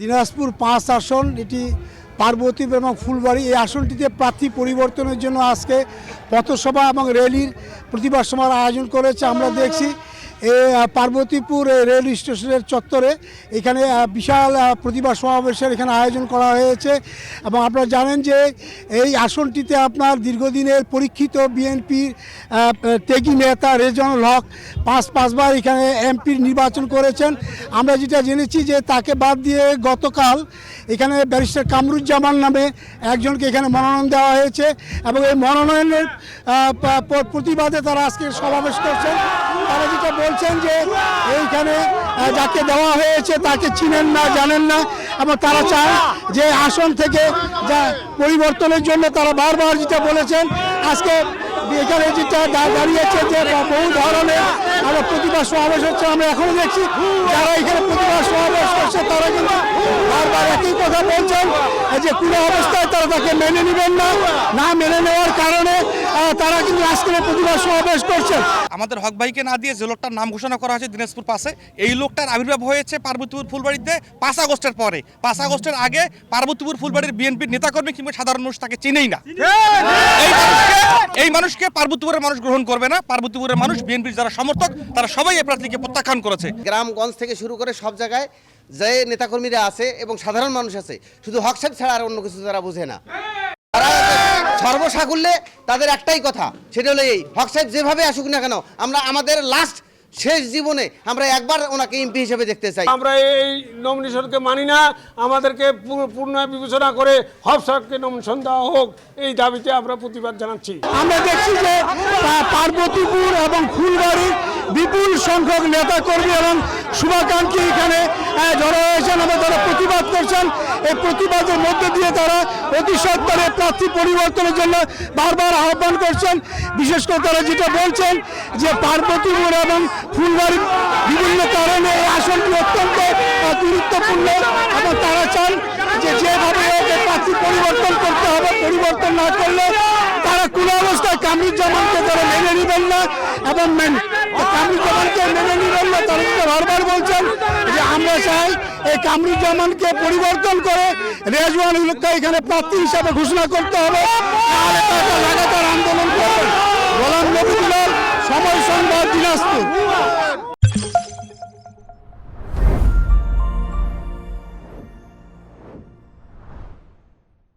দিনাজপুর পাঁচ আসন, এটি পার্বতী এবং ফুলবাড়ি। এই আসনটিতে প্রার্থী পরিবর্তনের জন্য আজকে পথসভা এবং র্যালির প্রতিবাদ সভার আয়োজন করেছে। আমরা দেখছি পার্বতীপুর রেল স্টেশনের চত্বরে এখানে বিশাল প্রতিবাদ সমাবেশের এখানে আয়োজন করা হয়েছে এবং আপনারা জানেন যে এই আসনটিতে আপনার দীর্ঘদিনের পরীক্ষিত বিএনপির ত্যাগী নেতা রেজনুল হক পাঁচ, পাঁচবার এখানে এমপির নির্বাচন করেছেন। আমরা যেটা জেনেছি যে তাকে বাদ দিয়ে গতকাল এখানে ব্যারিস্টার কামরুজ্জামান নামে একজনকে এখানে মনোনয়ন দেওয়া হয়েছে এবং এই মনোনয়নের প্রতিবাদে তারা আজকে সমাবেশ করছেন। তারা যেটা বলছেন যে এইখানে যাকে দেওয়া হয়েছে তাকে চিনেন না, জানেন না। এবং তারা চায় যে আসন থেকে যা পরিবর্তনের জন্য তারা বারবার যেটা বলেছেন, আজকে এখানে যেটা দাঁড়িয়েছে যে বহু ধরনের আমরা প্রতিবাদ সমাবেশ হচ্ছে, আমরা এখনও দেখছি যারা এখানে প্রতিবাদ সমাবেশ করছে, তারা কিন্তু বারবার কথা বলছেন যে কোনো অবস্থায় তারা তাকে মেনে নেবেন না না মেনে নেওয়ার কারণে তারা কিন্তু আজকের প্রতিবাদ সমাবেশ করছেন আমাদের হক ভাইকে না দিয়ে যে লোকটার নাম ঘোষণা করা হয়েছে দিনাজপুর পাশে এই লোকটার আবির্ভাব হয়েছে পার্বতীপুর ফুলবাড়িতে পাঁচ আগস্টের পরে। পাঁচ আগস্টের আগে পার্বতীপুর ফুলবাড়ির বিএনপির নেতাকর্মী কিংবা সাধারণ মানুষ তাকে চিনেই না। এই মানুষকে এই মানুষকে পার্বতীপুরের মানুষ গ্রহণ করবে না। পার্বতীপুরের মানুষ বিএনপির যারা সমর্থক তারা সবাই এই প্রার্থীকে প্রত্যাখ্যান করেছে। গ্রামগঞ্জ থেকে শুরু করে সব জায়গায় যে নেতাকর্মীরা আছে এবং সাধারণ মানুষ আছে শুধু হক সাহেব ছাড়া আর অন্য কিছু তারা বোঝে না। তারা সর্বসাকুল্যে তাদের একটাই কথা সেটা হলো এই হক সাহেব যেভাবে আসুক না কেন আমরা আমাদের লাস্ট শেষ জীবনে আমরা একবার ওনাকে এমপি হিসেবে দেখতে চাই। আমরা এই নমিনেশনকে মানি না আমাদেরকে পূর্ণ- বিবেচনা করে হব সাহেবকে নমিনেশন দেওয়া হোক এই দাবিতে আমরা প্রতিবাদ জানাচ্ছি। আমরা দেখছি যে পার্বতীপুর এবং ফুলবাড়ির বিপুল সংখ্যক নেতাকর্মী এবং শুভাকাঙ্ক্ষী এখানে জড়ো হয়েছেন এবং তারা প্রতিবাদ করছেন, এই প্রতিবাদের মধ্যে দিয়ে তারা অতি সত্তরে প্রার্থী পরিবর্তনের জন্য বারবার আহ্বান করছেন। বিশেষ করে তারা যেটা বলছেন যে পার্বতীপুর এবং ফুলবাড়ি বিভিন্ন কারণে এই আসনটি অত্যন্ত গুরুত্বপূর্ণ এবং তারা চান যে যেভাবে প্রার্থী পরিবর্তন করতে হবে। পরিবর্তন না করলে তারা কোনো অবস্থায় কামরুজ্জামানকে তারা মেনে নেবেন না এবং মেন- কামরুজ্জামানকে মেনে বারবার বলছেন যে আমরা চাই এই কামরুজ্জামানকে পরিবর্তন করে রেজওয়ান উলুককে এখানে প্রার্থী হিসাবে ঘোষণা করতে হবে। লাগাতার আন্দোলন করবেন। গোলাম নবী সময় সংবাদ দিনাজপুর।